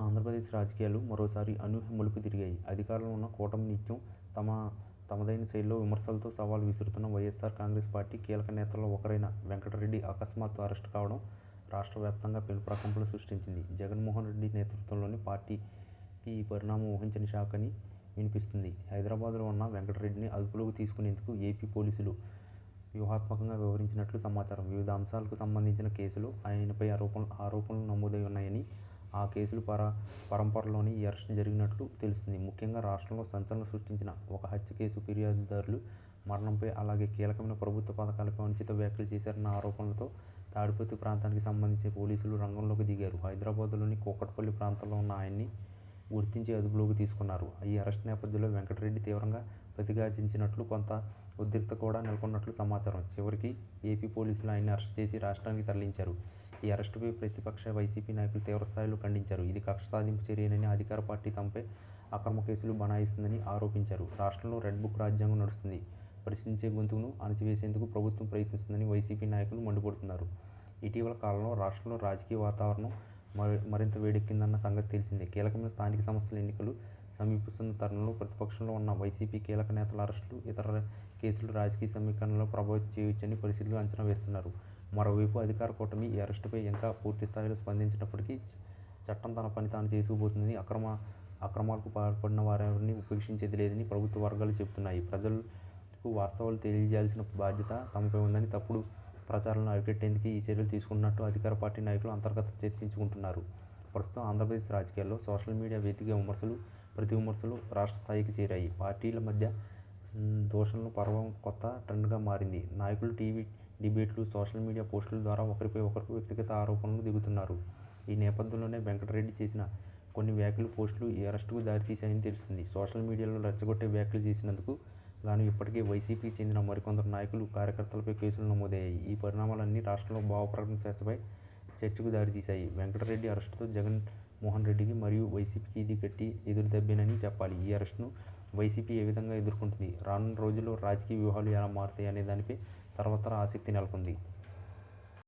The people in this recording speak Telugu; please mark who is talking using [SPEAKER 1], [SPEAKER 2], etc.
[SPEAKER 1] ఆంధ్రప్రదేశ్ రాజకీయాలు మరోసారి అనూహ్య మలుపు తిరిగాయి. అధికారంలో ఉన్న కూటమి నిత్యం తమ తమదైన శైలిలో విమర్శలతో సవాల్ విసురుతున్న వైఎస్ఆర్ కాంగ్రెస్ పార్టీ కీలక నేతల్లో ఒకరైన వెంకటరెడ్డి అకస్మాత్తు అరెస్ట్ కావడం రాష్ట్ర వ్యాప్తంగా పెను ప్రకంపనలు సృష్టించింది. జగన్మోహన్ రెడ్డి నేతృత్వంలోని పార్టీకి ఈ పరిణామం ఊహించని శాఖని వినిపిస్తుంది. హైదరాబాద్లో ఉన్న వెంకటరెడ్డిని అదుపులోకి తీసుకునేందుకు ఏపీ పోలీసులు వ్యూహాత్మకంగా వ్యవహరించినట్లు సమాచారం. వివిధ అంశాలకు సంబంధించిన కేసులు ఆయనపై ఆరోపణలు నమోదై ఉన్నాయని, ఆ కేసులు పర పరంపరలోనే ఈ అరెస్ట్ జరిగినట్లు తెలుస్తుంది ముఖ్యంగా రాష్ట్రంలో సంచలనం సృష్టించిన ఒక హత్య కేసు ఫిర్యాదుదారులు మరణంపై, అలాగే కీలకమైన ప్రభుత్వ పథకాలపై అనుచిత వ్యాఖ్యలు చేశారన్న ఆరోపణలతో తాడిపత్రి ప్రాంతానికి సంబంధించి పోలీసులు రంగంలోకి దిగారు. హైదరాబాద్లోని కూకట్పల్లి ప్రాంతంలో ఉన్న ఆయన్ని గుర్తించి అదుపులోకి తీసుకున్నారు. ఈ అరెస్ట్ నేపథ్యంలో వెంకటరెడ్డి తీవ్రంగా ప్రతిఘాటించినట్లు కొంత ఉద్రిక్త కూడా నెలకొన్నట్లు సమాచారం. చివరికి ఏపీ పోలీసులు ఆయన్ని అరెస్ట్ చేసి రాష్ట్రానికి తరలించారు. ఈ అరెస్టుపై ప్రతిపక్ష వైసీపీ నాయకులు తీవ్రస్థాయిలో ఖండించారు. ఇది కక్ష సాధింపు చర్యనని అధికార పార్టీ తమపై అక్రమ కేసులు బనాయిస్తుందని ఆరోపించారు. రాష్ట్రంలో రెడ్ బుక్ రాజ్యాంగం నడుస్తుంది ప్రశ్నించే గొంతును అణచివేసేందుకు ప్రభుత్వం ప్రయత్నిస్తుందని వైసీపీ నాయకులు మండిపడుతున్నారు. ఇటీవల కాలంలో రాష్ట్రంలో రాజకీయ వాతావరణం మరింత వేడెక్కిందన్న సంగతి తెలిసిందే. కీలకమైన స్థానిక సంస్థల ఎన్నికలు సమీపిస్తున్న తరుణంలో ప్రతిపక్షంలో ఉన్న వైసీపీ కీలక నేతల అరెస్టులు, ఇతర కేసులు రాజకీయ సమీకరణలో ప్రభావితం చేయవచ్చని పరిశీలకులు అంచనా వేస్తున్నారు. మరోవైపు అధికార కూటమి ఈ అరెస్టుపై ఇంకా పూర్తిస్థాయిలో స్పందించినప్పటికీ చట్టం తన పని తాను చేసుకుపోతుందని, అక్రమ అక్రమాలకు పాల్పడిన వారిని ఉపేక్షించేది లేదని ప్రభుత్వ వర్గాలు చెబుతున్నాయి. ప్రజలకు వాస్తవాలు తెలియజేయాల్సిన బాధ్యత తమపై ఉందని, తప్పుడు ప్రచారాలను అరికెట్టేందుకు ఈ చర్యలు తీసుకున్నట్టు అధికార పార్టీ నాయకులు అంతర్గత చర్చించుకుంటున్నారు. ప్రస్తుతం ఆంధ్రప్రదేశ్ రాజకీయాల్లో సోషల్ మీడియా వేదికగా విమర్శలు, ప్రతివిమర్శలు రాష్ట్ర స్థాయికి చేరాయి. పార్టీల మధ్య దోషణలు పర్వం కొత్త ట్రెండ్గా మారింది. నాయకులు టీవీ డిబేట్లు, సోషల్ మీడియా పోస్టుల ద్వారా ఒకరిపై ఒకరు వ్యక్తిగత ఆరోపణలు దిగుతున్నారు. ఈ నేపథ్యంలోనే వెంకటరెడ్డి చేసిన కొన్ని వ్యాఖ్యలు, పోస్టులు ఈ అరెస్టుకు దారితీశాయని తెలుస్తుంది సోషల్ మీడియాలో రెచ్చగొట్టే వ్యాఖ్యలు చేసినందుకు గాను ఇప్పటికే వైసీపీకి చెందిన మరికొందరు నాయకులు, కార్యకర్తలపై కేసులు నమోదయ్యాయి. ఈ పరిణామాలన్నీ రాష్ట్రంలో భావప్రకటన చర్చపై స్వేచ్ఛపై చర్చకు దారితీశాయి. వెంకటరెడ్డి అరెస్టుతో మోహన్ రెడ్డికి మరియు వైసీపీకి ఇది గట్టి ఎదురుదెబ్బేనని చెప్పాలి. ఈ అరెస్టును వైసీపీ ఏ విధంగా ఎదుర్కొంటుంది? రానున్న రోజుల్లో రాజకీయ వ్యూహాలు ఎలా మారతాయనే దానిపై సర్వత్రా ఆసక్తి నెలకొంది.